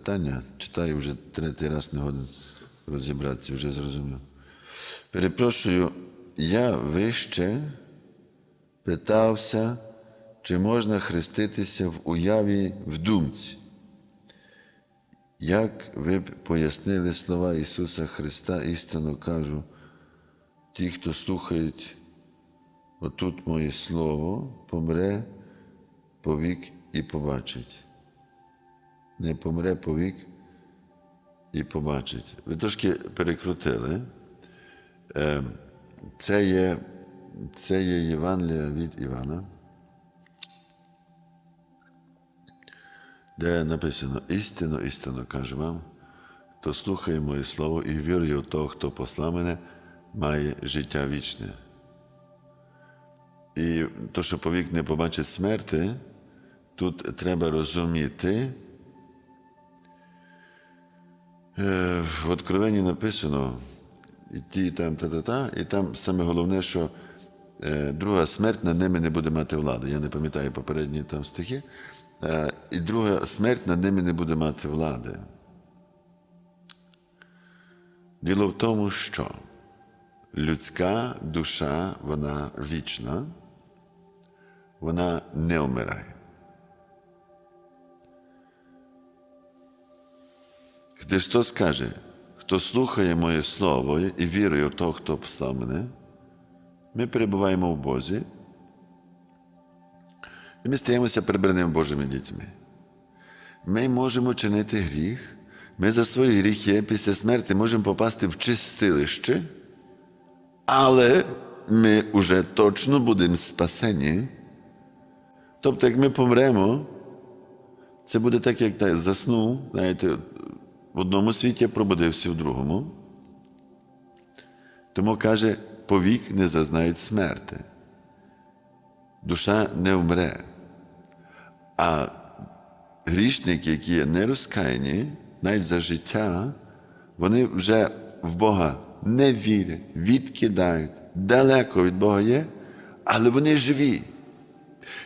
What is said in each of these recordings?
питання. Читаю вже третій раз не годен розібратися, вже зрозумів. Перепрошую, я вище питався, чи можна хреститися в уяві в думці. Як ви б пояснили слова Ісуса Христа, істинно кажу, ті, хто слухають отут моє Слово, помре повік і побачить. Не помре повік і побачить. Ви трошки перекрутили. Е, Це є, це є Євангелія від Івана, де написано істинно, істинно кажу вам, хто слухає моє слово і вірує у того, хто послав мене, має життя вічне. І то, що повік не побачить смерти, тут треба розуміти. Е, В Откровенні написано, і ті, там, та-та-та, і там саме головне, що е, друга смерть над ними не буде мати влади. Я не пам'ятаю попередні там стихи. Е, І друга смерть над ними не буде мати влади. Діло в тому, що людська душа, вона вічна, вона не вмирає. Христос каже, хто слухає моє Слово і вірує в того, хто послав мене, ми перебуваємо в Бозі, і ми стаємося прибраними Божими дітьми. Ми можемо чинити гріх, ми за свої гріхи після смерті можемо попасти в чистилище, але ми вже точно будемо спасені. Тобто, як ми помремо, це буде так, як заснув, знаєте, в одному світі пробудився в другому. Тому каже, повік не зазнають смерти. Душа не вмре. А грішники, які є нерозкаяні, навіть за життя, вони вже в Бога не вірять, відкидають, далеко від Бога є, але вони живі.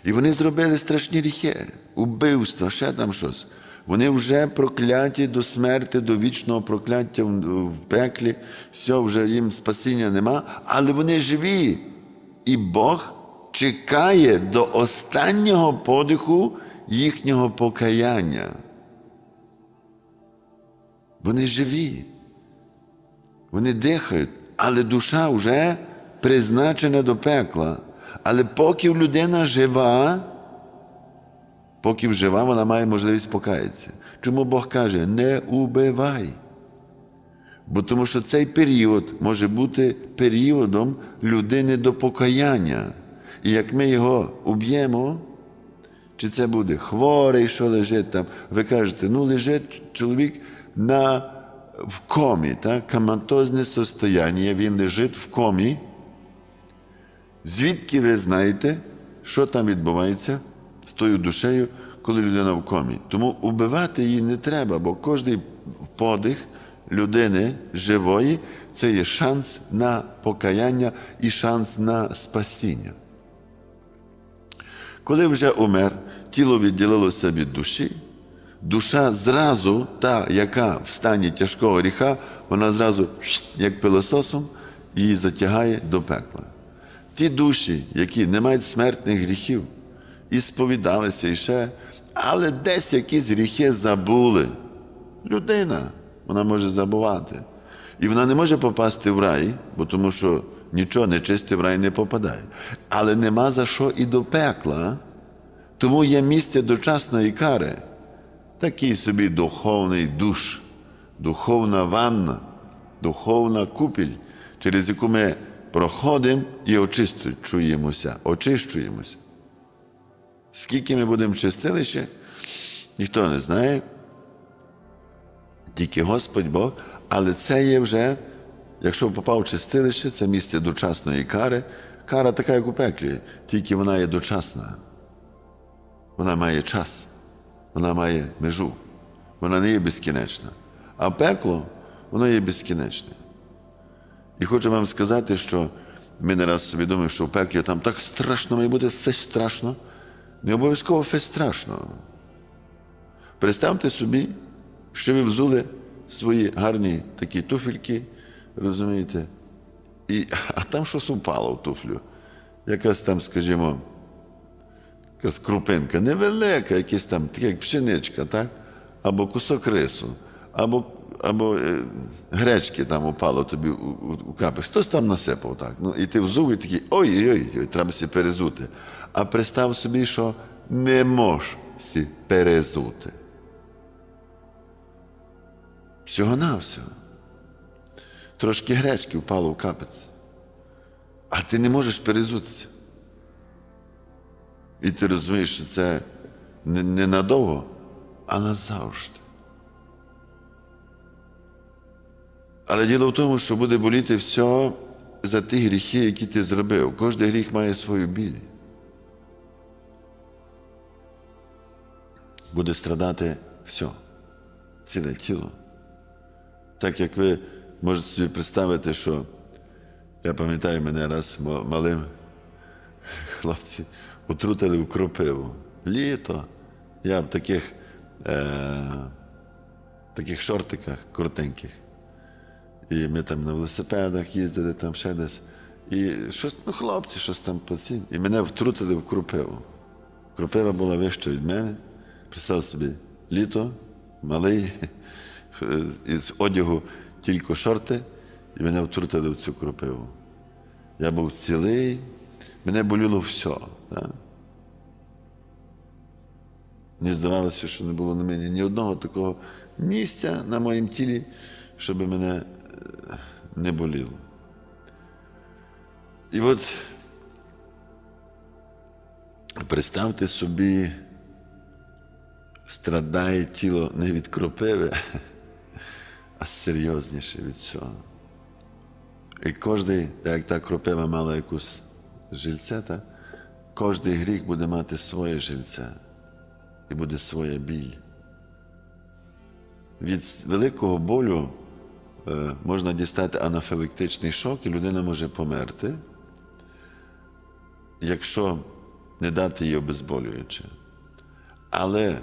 І вони зробили страшні гріхи, убивства, ще там щось. Вони вже прокляті до смерті, до вічного прокляття в пеклі, все, вже їм спасіння нема, але вони живі. І Бог чекає до останнього подиху їхнього покаяння. Вони живі. Вони дихають, але душа вже призначена до пекла. Але поки людина жива, поки жива, вона має можливість покаятися. Чому Бог каже, не убивай? Бо тому що цей період може бути періодом людини до покаяння. І як ми його уб'ємо, чи це буде хворий, що лежить там, ви кажете, ну лежить чоловік на, в комі, так? коматозне состояння, він лежить в комі. Звідки ви знаєте, що там відбувається з тою душею, коли людина в комі? Тому убивати її не треба, бо кожний подих людини живої це є шанс на покаяння і шанс на спасіння. Коли вже умер, тіло відділилося від душі, душа зразу, та, яка в стані тяжкого гріха, вона зразу, як пилососом, її затягає до пекла. Ті душі, які не мають смертних гріхів, і сповідалися і ще, але десь якісь гріхи забули. Людина, вона може забувати. І вона не може попасти в рай, бо тому що нічого нечисте в рай не попадає. Але нема за що і до пекла, тому є місце дочасної кари, такий собі духовний душ, духовна ванна, духовна купіль, через яку ми проходимо і очищуємося, очищуємося. Скільки ми будемо в чистилище, ніхто не знає, тільки Господь Бог, але це є вже, якщо попав в чистилище, це місце дочасної кари. Кара така, як у пеклі, тільки вона є дочасна. Вона має час, вона має межу, вона не є безкінечна. А пекло, воно є безкінечне. І хочу вам сказати, що ми не раз собі думаємо, що в пеклі там так страшно має бути фест страшно. Не обов'язково фест страшно. Представте собі, що ви взули свої гарні такі туфельки, розумієте? І, а там щось упало в туфлю. Якась там, скажімо, якась крупинка, невелика, якась там, така як пшеничка, так? або кусок рису, або, або е, гречки там упало тобі у, капець. Хтось там насипав так. Ну, і ти взув і такий ой-ой-ой, треба сі перезути. А представ собі, що не можеш сі перезути. Всього-навсього. Трошки гречки впало в капець. А ти не можеш перезутися. І ти розумієш, що це не надовго, а назавжди. Але діло в тому, що буде боліти все за ті гріхи, які ти зробив. Кожен гріх має свою біль. Буде страдати все, ціле тіло. Так як ви можете собі представити, що я пам'ятаю мене раз малим хлопці отрутили в кропиву. Літо. Я в таких, е, таких шортиках коротеньких. І ми там на велосипедах їздили, там ще десь. І щось, ну, хлопці, щось там цім. І мене втрутили в кропиву. Кропива була вища від мене. Представ собі, літо, малий, із одягу тільки шорти, і мене втрутили в цю кропиву. Я був цілий, мене боліло все. Так? Мені здавалося, що не було на мені ні одного такого місця на моєму тілі, щоб мене не боліло. І от представте собі, страдає тіло не від кропиви, а серйозніше від цього. І кожний, як та кропива мала якусь жильце, та, кожний гріх буде мати своє жильце і буде своя біль. Від великого болю можна дістати анафілактичний шок, і людина може померти, якщо не дати їй обезболююче. Але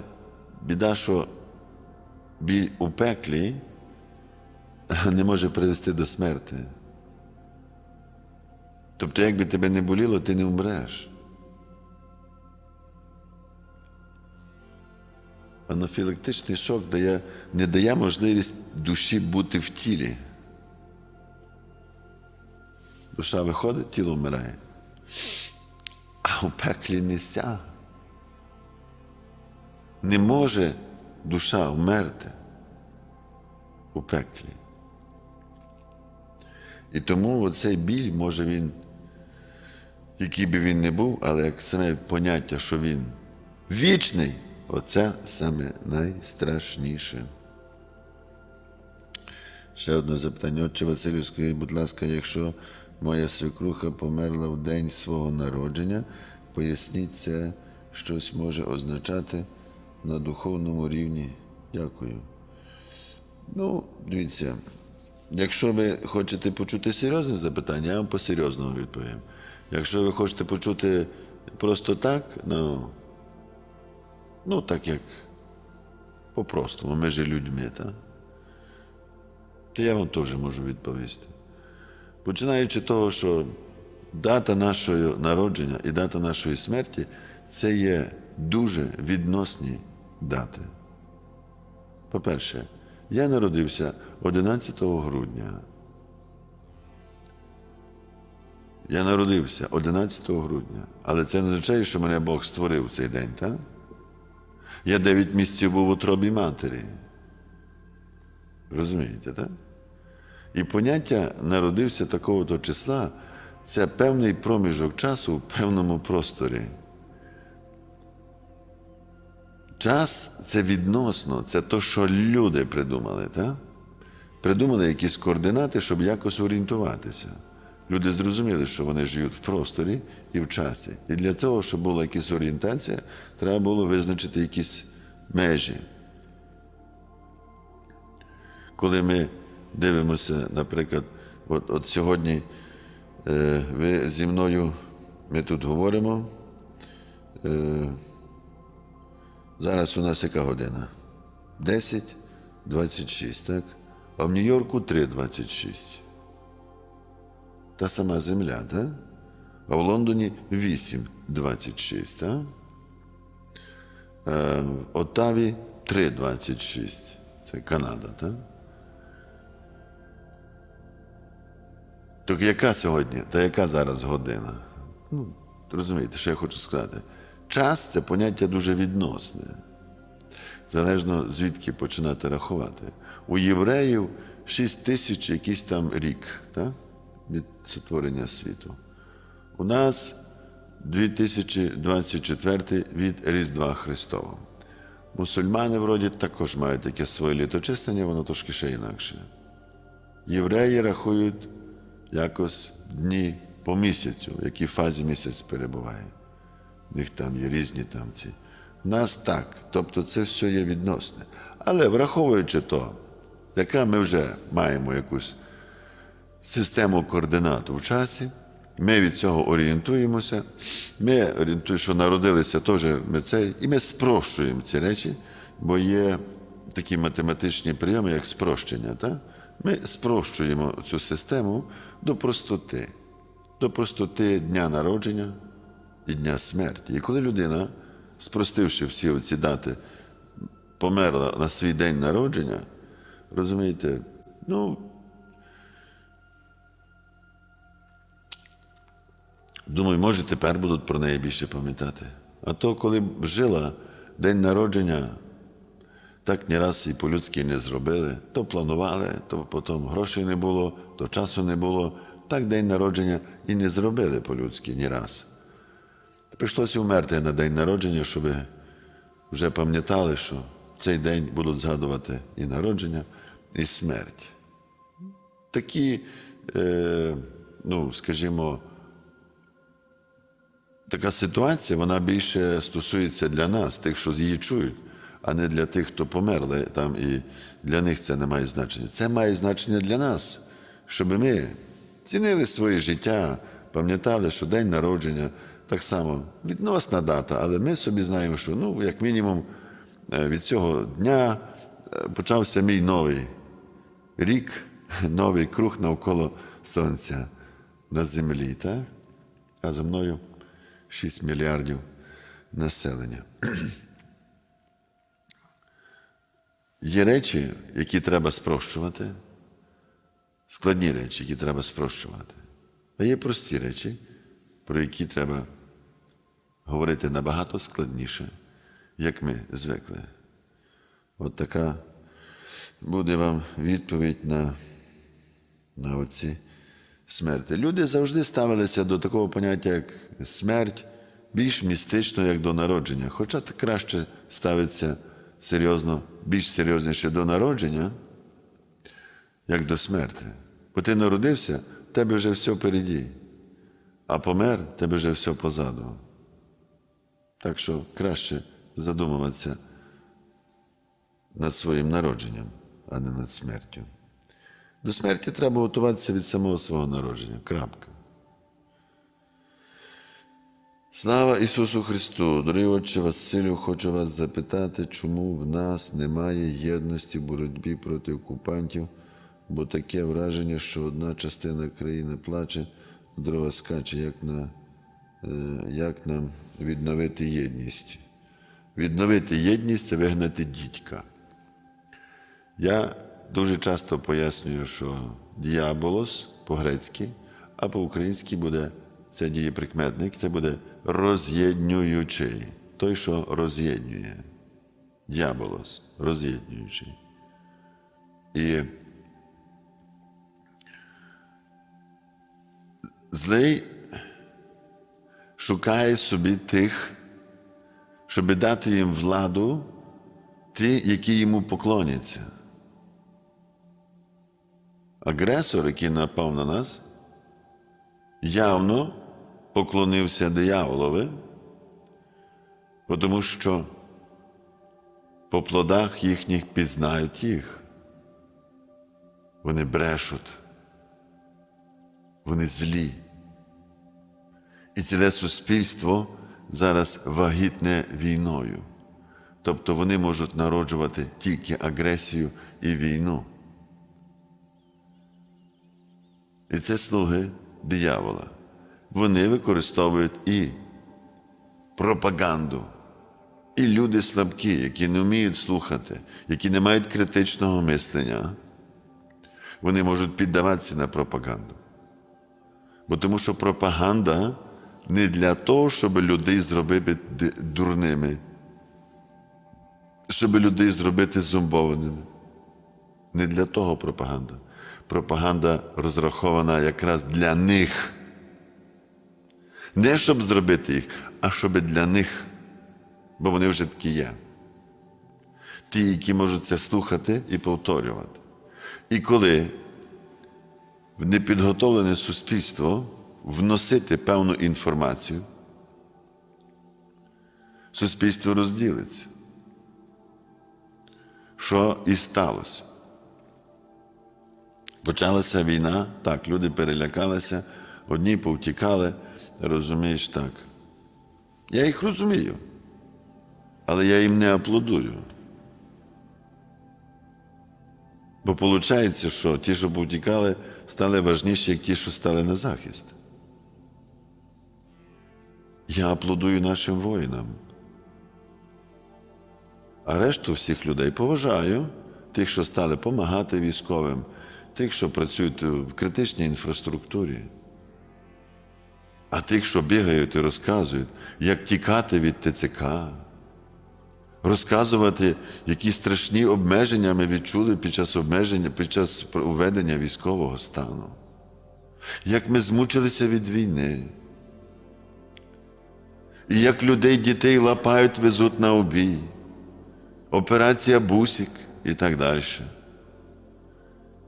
біда, що біль у пеклі не може привести до смерти. Тобто, як би тебе не боліло, ти не вмреш. Анафілактичний шок дає, не дає можливість душі бути в тілі. Душа виходить, тіло вмирає. А у пеклі не ся. Не може душа вмерти у пеклі. І тому оцей біль, може він, який би він не був, але як саме поняття, що він вічний, оце саме найстрашніше. Ще одне запитання. Отче Василю, скажіть, будь ласка, якщо моя свекруха померла в день свого народження, поясніть це щось може означати на духовному рівні. Дякую. Ну, дивіться, якщо ви хочете почути серйозне запитання, я вам по-серйозному відповім. Якщо ви хочете почути просто так, ну, ну так як по-простому, ми ж людьми, так? то я вам теж можу відповісти. Починаючи з того, що дата нашого народження і дата нашої смерті це є дуже відносні дати. По-перше, я народився 11 грудня. Я народився 11 грудня, але це не означає, що мене Бог створив цей день, так? Я 9 місяців був у утробі матері. Розумієте, так? І поняття народився такого-то числа це певний проміжок часу в певному просторі. Час це відносно, це то, що люди придумали, так? Придумали якісь координати, щоб якось орієнтуватися. Люди зрозуміли, що вони живуть в просторі і в часі. І для того, щоб була якась орієнтація, треба було визначити якісь межі. Коли ми дивимося, наприклад, от, от сьогодні е, ви зі мною, ми тут говоримо. Е, зараз у нас яка година? 10, 26, так? А в Нью-Йорку 3,26. Та сама земля, так? А в Лондоні 8,26, так? Е, В Оттаві 3,26. Це Канада, так? Так яка сьогодні, та яка зараз година? Ну, розумієте, що я хочу сказати? Час це поняття дуже відносне. Залежно звідки починати рахувати. У євреїв 6 тисяч якийсь там рік так? Від сотворення світу. У нас 2024 від Різдва Христового. Мусульмани вроді також мають таке своє літочислення, воно трошки ще інакше. Євреї рахують якось дні по місяцю, в якій фазі місяць перебуває. У них там є різні там ці. У нас так. Тобто це все є відносне. Але враховуючи то, яка ми вже маємо якусь систему координат у часі, ми від цього орієнтуємося. Ми орієнтуємо, що народилися теж ми це, і ми спрощуємо ці речі, бо є такі математичні прийоми, як спрощення. Так? Ми спрощуємо цю систему до простоти, до простоти дня народження і дня смерті. І коли людина, спростивши всі ці дати, померла на свій день народження, розумієте, ну. Думаю, може, тепер будуть про неї більше пам'ятати. А то, коли б жила день народження, так ні раз і по-людськи не зробили, то планували, то потім грошей не було, то часу не було. Так день народження і не зробили по-людськи ні раз. Прийшлося вмерти на день народження, щоб вже пам'ятали, що цей день будуть згадувати і народження, і смерть. Такі, е, ну, скажімо, така ситуація, вона більше стосується для нас, тих, що її чують, а не для тих, хто померли там, і для них це не має значення. Це має значення для нас, щоб ми цінили своє життя, пам'ятали, що день народження так само відносна дата, але ми собі знаємо, що ну, як мінімум е, від цього дня е, почався мій новий рік, новий круг навколо Сонця на землі. Так? А за мною 6 мільярдів населення. Є речі, які треба спрощувати, складні речі, які треба спрощувати. А є прості речі, про які треба говорити набагато складніше, як ми звикли. От така буде вам відповідь на, на оці смерті. Люди завжди ставилися до такого поняття, як смерть, більш містично, як до народження. Хоча це краще ставиться серйозно, більш серйозніше до народження, як до смерті. Бо ти народився, в тебе вже все впереді, а помер, в тебе вже все позаду. Так що краще задумуватися над своїм народженням, а не над смертю. До смерті треба готуватися від самого свого народження. Крапка. Слава Ісусу Христу! Дорогий Отче Василю, хочу вас запитати, чому в нас немає єдності в боротьбі проти окупантів, бо таке враження, що одна частина країни плаче, друга скаче, як, на, е, як нам відновити єдність. Відновити єдність це вигнати дідька. Я дуже часто пояснюю, що діаболос по-грецьки, а по-українськи буде це дієприкметник, це буде роз'єднюючий. Той, що роз'єднює. Діаболос роз'єднюючий. І злий шукає собі тих, щоб дати їм владу, ті, які йому поклоняться. Агресор, який напав на нас, явно поклонився дияволові, тому що по плодах їхніх пізнають їх. Вони брешуть, вони злі. І ціле суспільство зараз вагітне війною. Тобто вони можуть народжувати тільки агресію і війну. І це слуги диявола. Вони використовують і пропаганду, і люди слабкі, які не вміють слухати, які не мають критичного мислення, вони можуть піддаватися на пропаганду. Бо тому що пропаганда не для того, щоб людей зробити дурними, щоб людей зробити зомбованими. Не для того пропаганда. Пропаганда розрахована якраз для них. Не щоб зробити їх, а щоб для них, бо вони вже такі є. Ті, які можуть це слухати і повторювати. І коли в непідготовлене суспільство вносити певну інформацію, суспільство розділиться. Що і сталося? Почалася війна, так, люди перелякалися, одні повтікали, розумієш так. Я їх розумію, але я їм не аплодую. Бо виходить, що ті, що повтікали, стали важніші, як ті, що стали на захист. Я аплодую нашим воїнам. А решту всіх людей поважаю, тих, що стали допомагати військовим, тих, що працюють в критичній інфраструктурі, а тих, що бігають і розказують, як тікати від ТЦК, розказувати, які страшні обмеження ми відчули під час обмеження, під час введення військового стану, як ми змучилися від війни. І як людей, дітей лапають, везуть на обій, операція Бусік і так далі.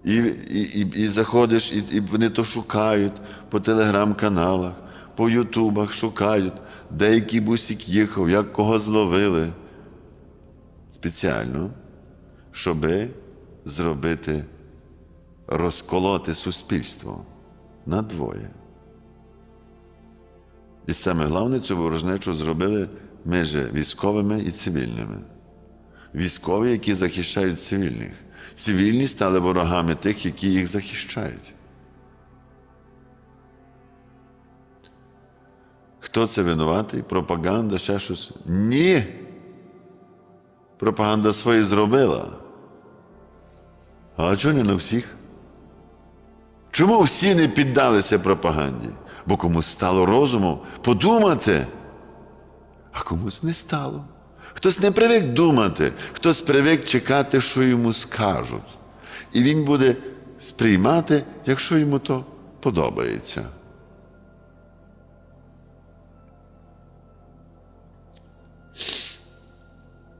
І, і, і, і заходиш, і, і вони то шукають по телеграм-каналах, по Ютубах шукають, де який бусик їхав, як кого зловили. Спеціально, щоби зробити, розколоти суспільство на двоє. І саме головне цю ворожнечу зробили між військовими і цивільними. Військові, які захищають цивільних. Цивільні стали ворогами тих, які їх захищають. Хто це винуватий? Пропаганда, ще щось? Ні. Пропаганда своє зробила. А чого не на всіх? Чому всі не піддалися пропаганді? Бо комусь стало розуму подумати, а комусь не стало. Хтось не привик думати, хтось привик чекати, що йому скажуть. І він буде сприймати, якщо йому то подобається.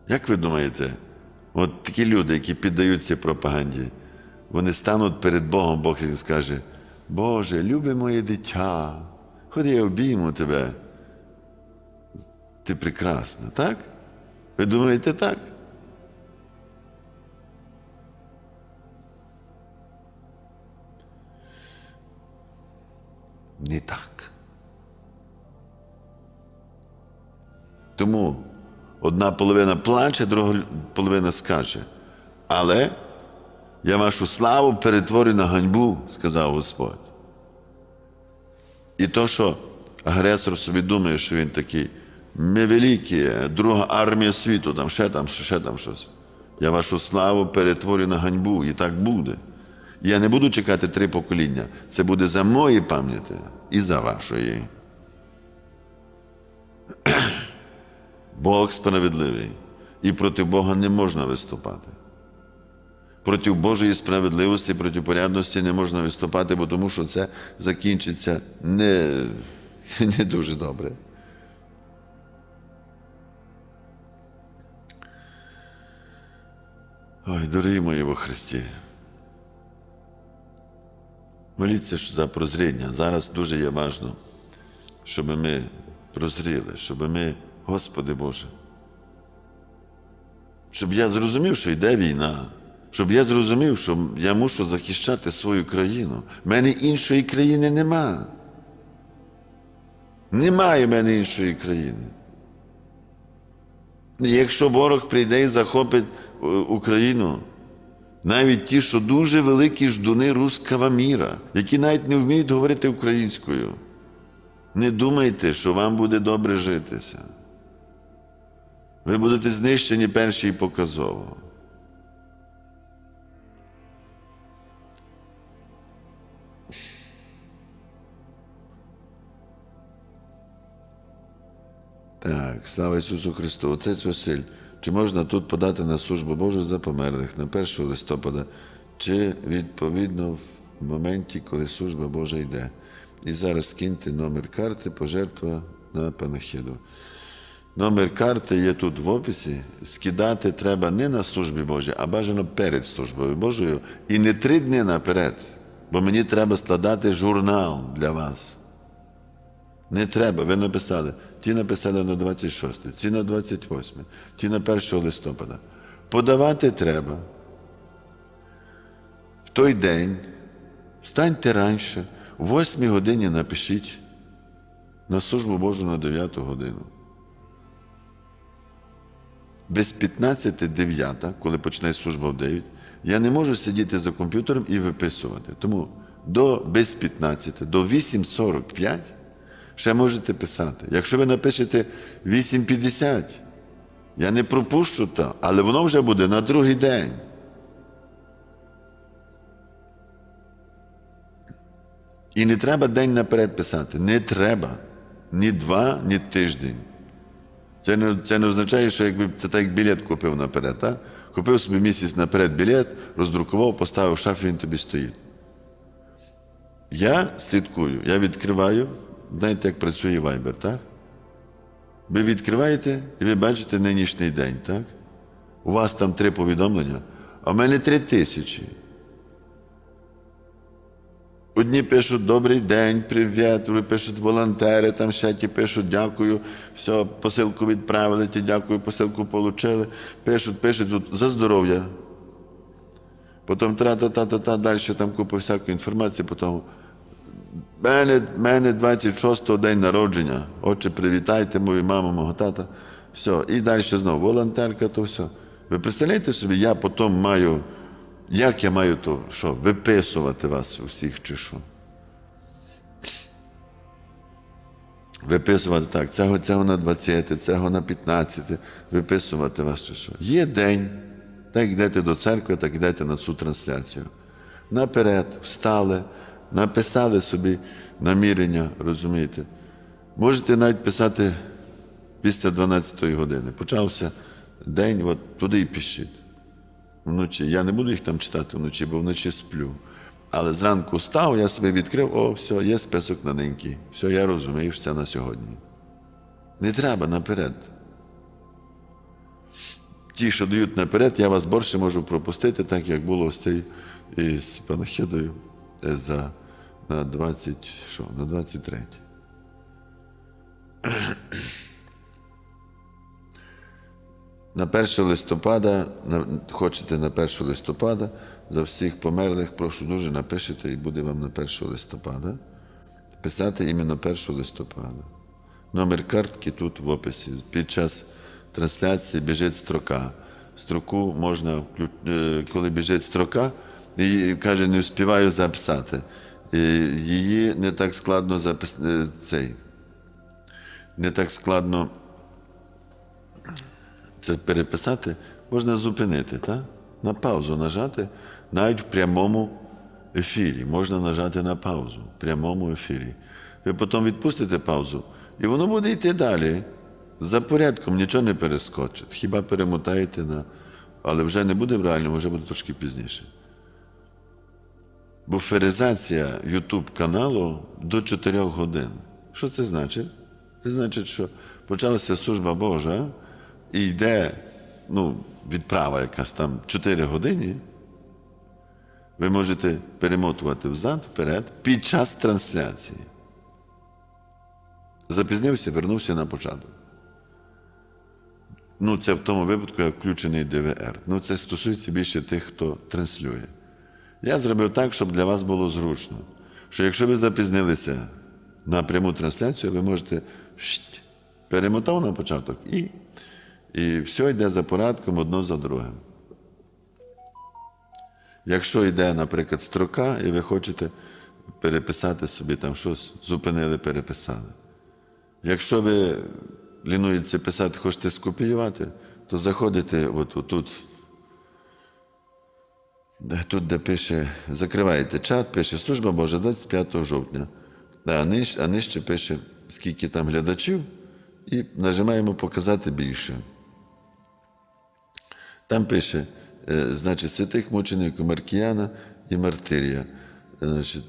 Як ви думаєте, от такі люди, які піддаються пропаганді, вони стануть перед Богом, Бог їм скаже, Боже, любе моє дитя, ходи я обійму тебе. Ти прекрасна, так? Ви думаєте так? Не так. Тому одна половина плаче, друга половина скаже. Але я вашу славу перетворю на ганьбу, сказав Господь. І то, що агресор собі думає, що він такий, ми великі, друга армія світу, там ще там, ще там щось. Я вашу славу перетворю на ганьбу, і так буде. Я не буду чекати три покоління. Це буде за мої пам'яті і за вашої. Бог справедливий. І проти Бога не можна виступати. Проти Божої справедливості, проти порядності не можна виступати, бо тому що це закінчиться не, не дуже добре. Ой, дорогі мої во Христі. Моліться за прозріння. Зараз дуже є важливо, щоб ми прозріли, щоб ми, Господи Боже, щоб я зрозумів, що йде війна, щоб я зрозумів, що я мушу захищати свою країну. У мене іншої країни нема. Немає в мене іншої країни. Якщо ворог прийде і захопить е, Україну, навіть ті, що дуже великі ждуни руского міра, які навіть не вміють говорити українською, не думайте, що вам буде добре житися. Ви будете знищені перші і показово. Так, слава Ісусу Христу. Отець Василь, чи можна тут подати на службу Божу за померлих на 1 листопада, чи відповідно в моменті, коли служба Божа йде? І зараз киньте номер карти, пожертва на панахіду. Номер карти є тут в описі. Скидати треба не на службі Божій, а бажано перед службою Божою. І не три дні наперед, бо мені треба складати журнал для вас. Не треба, ви написали. Ті написали на 26, ці на 28, ті на 1 листопада. Подавати треба. В той день встаньте раніше, в 8 годині напишіть на службу Божу на 9 годину. Без 15 9, коли почне служба в 9, я не можу сидіти за комп'ютером і виписувати. Тому до без 15, до 8.45 ще можете писати. Якщо ви напишете 8.50, я не пропущу то, але воно вже буде на другий день. І не треба день наперед писати. Не треба. Ні два, ні тиждень. Це не, це не означає, що якби це так як білет купив наперед. Так? Купив собі місяць наперед білет, роздрукував, поставив в шафі, він тобі стоїть. Я слідкую, я відкриваю, знаєте, як працює Viber, так? Ви відкриваєте і ви бачите нинішній день, так? У вас там три повідомлення, а в мене три тисячі. Одні пишуть добрий день, привіт, другі пишуть волонтери, там ще ті пишуть дякую, все, посилку відправили, ті дякую, посилку отримали. Пишуть, пишуть тут за здоров'я. Потім тра-та-та-та-та, далі там купа всякої інформації, потім мене, мене 26-го день народження. Отче, привітайте мою маму, мого тата. Все. І далі знову волонтерка, то все. Ви представляєте собі, я потім маю. Як я маю то що, виписувати вас усіх чи що? Виписувати так, цього, цього на 20, цього на 15, виписувати вас чи що. Є день, так йдете до церкви, так йдете на цю трансляцію. Наперед, встали, написали собі намірення, розумієте. Можете навіть писати після 12 години. Почався день, от туди і пишіть вночі. Я не буду їх там читати вночі, бо вночі сплю. Але зранку став, я собі відкрив, о, все, є список на неньки. Все, я розумію, це на сьогодні. Не треба наперед. Ті, що дають наперед, я вас більше можу пропустити, так як було з цією з панахідою за на 20, що, на 23. На 1 листопада, на, хочете на 1 листопада, за всіх померлих, прошу дуже напишете і буде вам на 1 листопада. Писати іменно 1 листопада. Номер картки тут в описі. Під час трансляції біжить строка. Строку можна, е, коли біжить строка, і каже, не встигаю записати. І Її не так складно записати. Цей. Не так складно це переписати, можна зупинити, так? на паузу нажати, навіть в прямому ефірі. Можна нажати на паузу в прямому ефірі. Ви потім відпустите паузу, і воно буде йти далі. За порядком нічого не перескочить. Хіба перемотаєте на. Але вже не буде в реальному, вже буде трошки пізніше. Буферизація YouTube каналу до 4 годин. Що це значить? Це значить, що почалася служба Божа і йде ну, відправа якась там 4 години, ви можете перемотувати взад, вперед під час трансляції. Запізнився, вернувся на початок. Ну, це в тому випадку, як включений ДВР. Ну, це стосується більше тих, хто транслює. Я зробив так, щоб для вас було зручно. Що якщо ви запізнилися на пряму трансляцію, ви можете перемотав на початок і І все йде за порядком одно за другим. Якщо йде, наприклад, строка, і ви хочете переписати собі там щось, зупинили, переписали. Якщо ви лінуєтеся писати, хочете скопіювати, то заходите от тут, тут, де пише, закриваєте чат, пише Служба Божа 25 жовтня. А нижче, а нижче пише, скільки там глядачів, і нажимаємо показати більше. Там пише, е, значить, святих мучеників Маркіяна і Мартирія. Значить,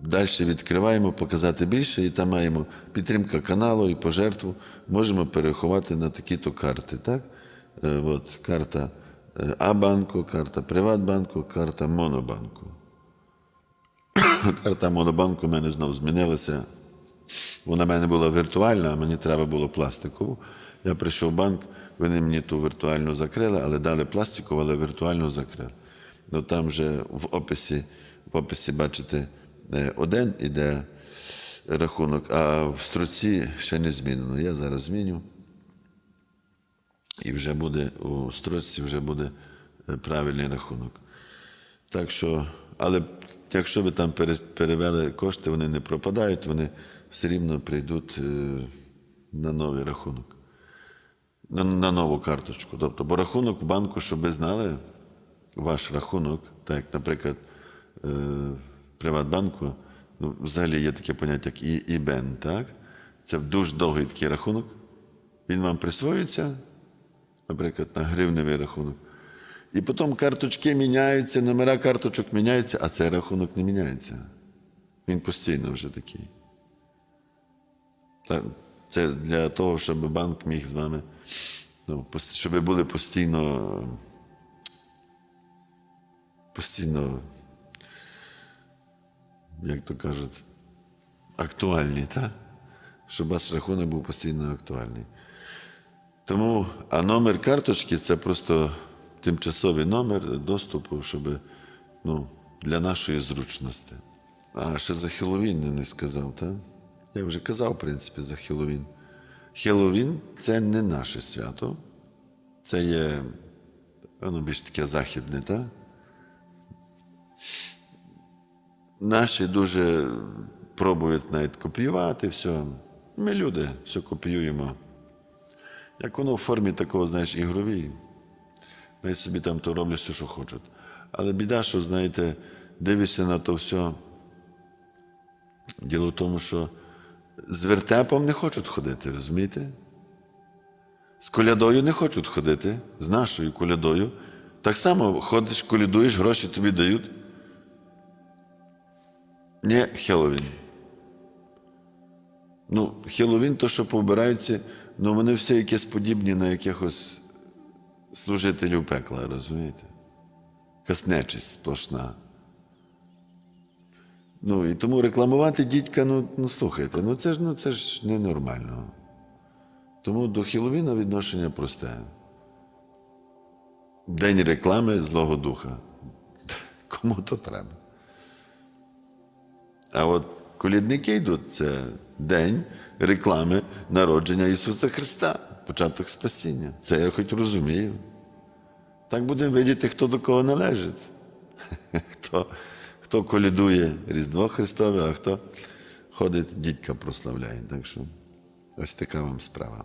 Далі відкриваємо, показати більше, і там маємо підтримка каналу і пожертву. Можемо перерахувати на такі-то карти. Так? Е, От, карта е, А-банку, карта Приватбанку, карта Монобанку. карта Монобанку в мене знову змінилася. Вона в мене була віртуальна, а мені треба було пластикову. Я прийшов в банк, вони мені ту віртуальну закрили, але дали пластикову, але віртуальну закрили. Ну там вже в описі, в описі бачите, один іде рахунок, а в строці ще не змінено. Я зараз зміню. І вже буде у строчці вже буде е, правильний рахунок. Так що, але якщо ви там перевели кошти, вони не пропадають, вони все рівно прийдуть е, на новий рахунок, на, на нову карточку. Тобто, бо рахунок в банку, щоб ви знали, ваш рахунок, так як, наприклад, е, Приватбанку, ну, взагалі є таке поняття, як і- ІБЕН, так? Це дуже довгий такий рахунок. Він вам присвоюється, наприклад, на гривневий рахунок. І потім карточки міняються, номера карточок міняються, а цей рахунок не міняється. Він постійно вже такий. Та- Це для того, щоб банк міг з вами, ну, щоб були постійно, постійно, як то кажуть, актуальні, так? Щоб ваш рахунок був постійно актуальний. Тому, а номер карточки це просто тимчасовий номер доступу, щоб ну, для нашої зручності. А ще за Хеллоуін не сказав, так? Я вже казав, в принципі, за Хеллоуін. Хеллоуін це не наше свято. Це є воно більш таке західне, так? Наші дуже пробують навіть копіювати все. Ми люди все копіюємо. Як воно в формі такого, знаєш, ігровій. Вони собі там то роблять все, що хочуть. Але біда, що, знаєте, дивишся на то все. Діло в тому, що з вертепом не хочуть ходити, розумієте? З колядою не хочуть ходити, з нашою колядою. Так само ходиш, колядуєш, гроші тобі дають. Ні, Хеллоуін. Ну, Хеллоуін, то, що повбираються, ну вони всі якісь подібні на якихось служителів пекла, розумієте? Якась нечисть сплошна. Ну, і тому рекламувати дідька, ну, ну слухайте, ну це ж ну, це ж ненормально. Тому до Хеллоуіна відношення просте. День реклами Злого Духа. Кому то треба. А от колідники йдуть це день реклами народження Ісуса Христа, початок спасіння. Це я хоч розумію. Так будемо видіти, хто до кого належить. Хто, хто колідує Різдво Христове, а хто ходить, дідька прославляє. Так що ось така вам справа.